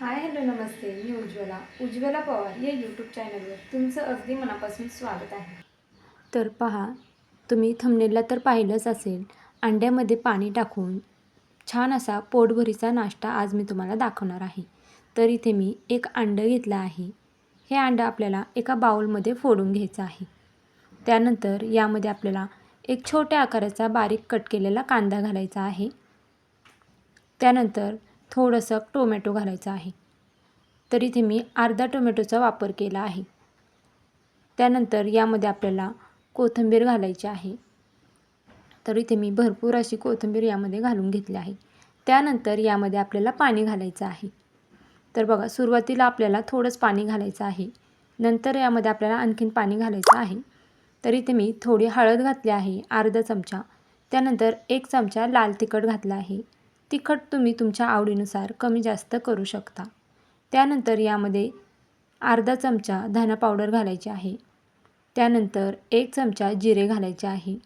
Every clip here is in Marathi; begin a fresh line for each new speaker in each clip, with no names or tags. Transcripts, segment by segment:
हाय हॅलो नमस्ते. मी उज्ज्वला. उज्ज्वला पवार या यूट्यूब चॅनलवर तुमचं अगदी मनापासून स्वागत आहे.
तर पहा तुम्ही थंबनेलला तर पाहिलंच असेल. अंड्यामध्ये पाणी टाकून छान असा पोटभरीचा नाश्ता आज मी तुम्हाला दाखवणार आहे. तर इथे मी एक अंडं घेतलं आहे. हे अंडं आपल्याला एका बाउलमध्ये फोडून घ्यायचं आहे. त्यानंतर यामध्ये आपल्याला एक छोट्या आकाराचा बारीक कट केलेला कांदा घालायचा आहे. त्यानंतर थोडंसं टोमॅटो घालायचं आहे. तर इथे मी अर्धा टोमॅटोचा वापर केला आहे. त्यानंतर यामध्ये आपल्याला कोथिंबीर घालायची आहे. तर इथे मी भरपूर अशी कोथिंबीर यामध्ये घालून घेतली आहे. त्यानंतर यामध्ये आपल्याला पाणी घालायचं आहे. तर बघा सुरुवातीला आपल्याला थोडंच पाणी घालायचं आहे. नंतर यामध्ये आपल्याला आणखीन पाणी घालायचं आहे. तर इथे मी थोडी हळद घातली आहे अर्धा चमचा. त्यानंतर एक चमचा लाल तिखट घातला आहे. तिखट तुम्ही तुमच्या आवडीनुसार कमी जास्त करू शकता. त्यानंतर यामध्ये अर्धा चमचा धना पावडर घालायची आहे. त्यानंतर एक चमचा जिरे घालायचे आहे.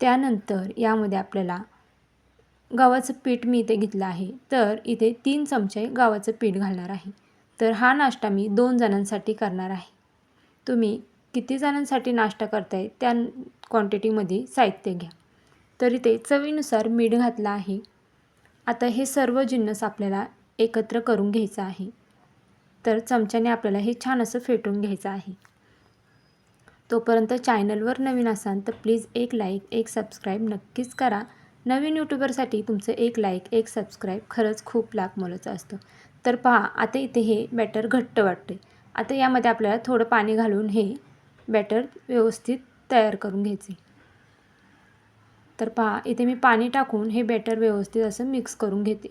त्यानंतर यामध्ये आपल्याला गव्हाचं पीठ मी इथे घेतलं आहे. तर इथे तीन चमचे गव्हाचं पीठ घालणार आहे. तर हा नाश्ता मी दोन जणांसाठी करणार आहे. तुम्ही किती जणांसाठी नाश्ता करताय त्या क्वांटिटीमध्ये साहित्य घ्या. तर इथे चवीनुसार मीठ घातलं आहे. आता हे सर्व जिन्नस आपल्याला एकत्र करून घ्यायचं आहे. तर चमच्याने आपल्याला हे छान असं फेटून घ्यायचं आहे. तोपर्यंत चॅनलवर नवीन असाल तर प्लीज एक लाईक एक सबस्क्राईब नक्कीच करा. नवीन यूट्यूबरसाठी तुमचं एक लाईक एक सबस्क्राईब खरंच खूप लाख मोलाचं असतं. तर पहा आता इथे हे बॅटर घट्ट वाटते आता यामध्ये आपल्याला थोडं पाणी घालून हे बॅटर व्यवस्थित तयार करून घ्यायचे तर पहा इथे मी पाणी टाकून हे बॅटर व्यवस्थित असं मिक्स करून घेते.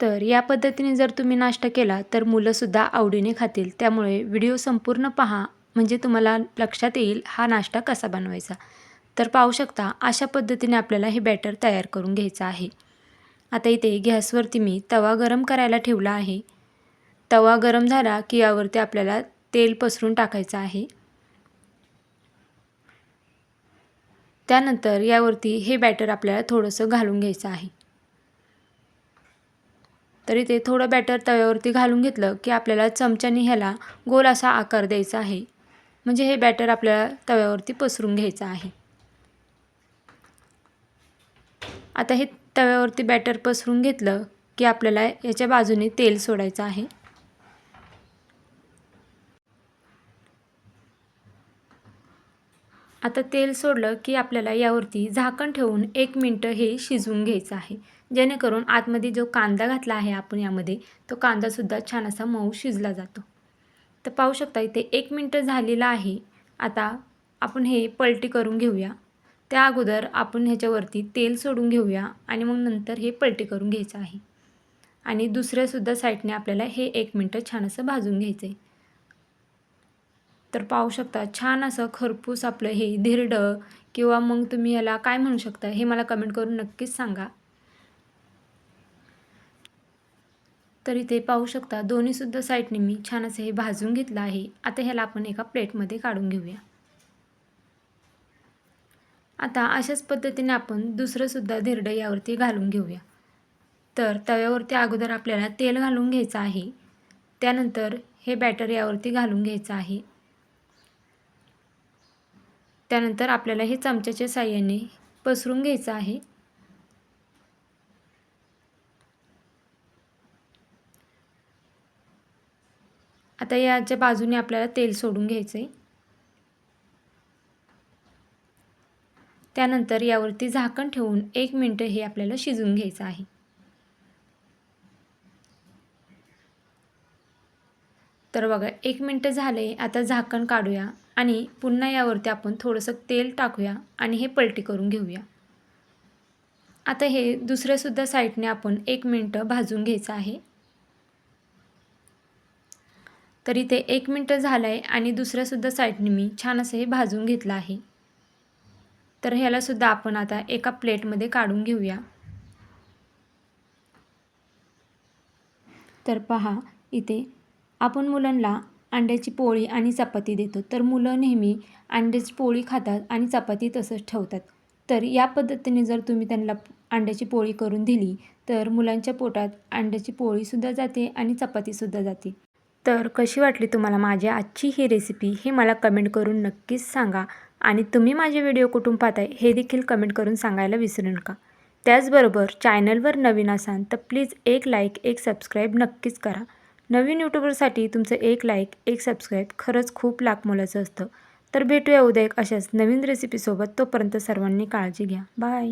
तर या पद्धतीने जर तुम्ही नाश्ता केला तर मुलंसुद्धा आवडीने खातील. त्यामुळे व्हिडिओ संपूर्ण पहा म्हणजे तुम्हाला लक्षात येईल हा नाश्ता कसा बनवायचा. तर पाहू शकता अशा पद्धतीने आपल्याला हे बॅटर तयार करून घ्यायचं आहे. आता इथे गॅसवरती मी तवा गरम करायला ठेवला आहे. तवा गरम झाला की यावरती आपल्याला तेल पसरून टाकायचं आहे. त्यानंतर यावरती हे बॅटर आपल्याला थोडंसं घालून घ्यायचं आहे. तरी ते थोडं बॅटर तव्यावरती घालून घेतलं की आपल्याला चमच्याने ह्याला गोल असा आकार द्यायचा आहे. म्हणजे हे बॅटर आपल्याला तव्यावरती पसरून घ्यायचं आहे. आता हे तव्यावरती बॅटर पसरून घेतलं की आपल्याला याच्या बाजूने तेल सोडायचं आहे. आता तेल सोडलं की आपल्याला यावरती झाकण ठेवून एक मिनटं हे शिजवून घ्यायचं आहे. जेणेकरून आतमध्ये जो कांदा घातला आहे आपण यामध्ये तो कांदासुद्धा छान असा मऊ शिजला जातो. तर पाहू शकता इथे एक मिनटं झालेला आहे. आता आपण हे पलटी करून घेऊया. त्या अगोदर आपण ह्याच्यावरती तेल सोडून घेऊया आणि मग नंतर हे पलटी करून घ्यायचं आहे. आणि दुसऱ्यासुद्धा साईडने आपल्याला हे एक मिनटं छान असं भाजून घ्यायचं आहे तर पाहू शकता छान असं खरपूस आपलं हे धिरडं किंवा मग तुम्ही याला काय म्हणू शकता हे मला कमेंट करून नक्कीच सांगा. तर इथे पाहू शकता दोन्हीसुद्धा साईडने मी छान असं हे भाजून घेतलं आहे. आता ह्याला आपण एका प्लेटमध्ये काढून घेऊया. आता अशाच पद्धतीने आपण दुसरंसुद्धा धिरडं यावरती घालून घेऊया. तर तव्यावरती अगोदर आपल्याला तेल घालून घ्यायचं आहे. त्यानंतर हे बॅटर यावरती घालून घ्यायचं आहे. त्यानंतर आपल्याला हे चमच्याच्या साह्याने पसरून घ्यायचं आहे. आता याच्या बाजूने आपल्याला तेल सोडून घ्यायचं आहे त्यानंतर यावरती झाकण ठेवून एक मिनटं हे आपल्याला शिजून घ्यायचं आहे. तर बघा एक मिनटं झाले आता झाकण काढूया. आणि पुन्हा यावरती आपण थोडंसं तेल टाकूया आणि हे पलटी करून घेऊया. आता हे दुसऱ्यासुद्धा साईडने आपण एक मिनटं भाजून घ्यायचं आहे. तर इथे एक मिनटं झालं आहे आणि दुसऱ्यासुद्धा साईडने मी छान असं हे भाजून घेतलं आहे. तर ह्यालासुद्धा आपण आता एका प्लेटमध्ये काढून घेऊया. तर पहा इथे आपण मुलांना अंड्याची पोळी आणि चपाती देतो. तर मुलं नेहमी अंड्याची पोळी खातात आणि चपाती तसंच ठेवतात. तर या पद्धतीने जर तुम्ही त्यांना अंड्याची पोळी करून दिली तर मुलांच्या पोटात अंड्याची पोळीसुद्धा जाते आणि चपातीसुद्धा जाते. तर कशी वाटली तुम्हाला माझी आजची ही रेसिपी हे मला कमेंट करून नक्कीच सांगा आणि तुम्ही माझे व्हिडिओ कुठून पाहताय हे देखील कमेंट करून सांगायला विसरू नका. त्याचबरोबर चॅनलवर नवीन असाल तर प्लीज एक लाईक एक सबस्क्राईब नक्कीच करा. नवीन यूट्यूबरसाठी तुमचं एक लाईक एक सबस्क्राईब खरंच खूप लाख मोलाचं असतं. तर भेटूया उद्या एक अशाच नवीन रेसिपीसोबत तोपर्यंत सर्वांनी काळजी घ्या. बाय